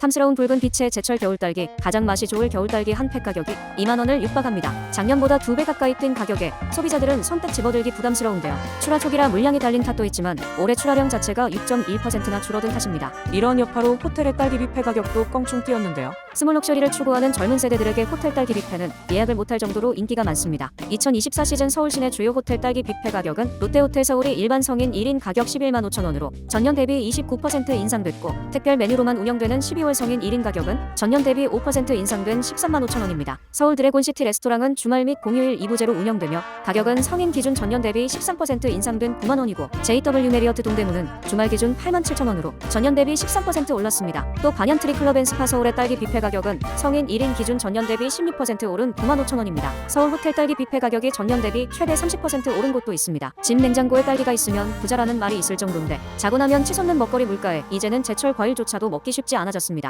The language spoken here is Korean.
탐스러운 붉은 빛의 제철 겨울딸기, 가장 맛이 좋을 겨울딸기 한 팩 가격이 2만 원을 육박합니다. 작년보다 두 배 가까이 뛴 가격에 소비자들은 손끝 집어들기 부담스러운데요. 출하 초기라 물량이 달린 탓도 있지만 올해 출하량 자체가 6.1%나 줄어든 탓입니다. 이런 여파로 호텔의 딸기 뷔페 가격도 껑충 뛰었는데요. 스몰 럭셔리를 추구하는 젊은 세대들에게 호텔 딸기 뷔페는 예약을 못할 정도로 인기가 많습니다. 2024 시즌 서울 시내 주요 호텔 딸기 뷔페 가격은 롯데호텔 서울이 일반 성인 1인 가격 11만 5천 원으로 전년 대비 29% 인상됐고 특별 메뉴로만 운영되는 12월 성인 1인 가격은 전년 대비 5% 인상된 13만 5천 원입니다. 서울 드래곤시티 레스토랑은 주말 및 공휴일 2부제로 운영되며 가격은 성인 기준 전년 대비 13% 인상된 9만 원이고 JW 메리어트 동대문은 주말 기준 8만 7천 원으로 전년 대비 13% 올랐습니다. 또 반얀트리 클럽 앤 스파 서울의 딸기 뷔페 가 격은 성인 1인 기준 전년 대비 16% 오른 9만 5천 원입니다. 서울 호텔 딸기 뷔페 가격이 전년 대비 최대 30% 오른 곳도 있습니다. 집 냉장고에 딸기가 있으면 부자라는 말이 있을 정도인데 자고 나면 치솟는 먹거리 물가에 이제는 제철 과일조차도 먹기 쉽지 않아졌습니다.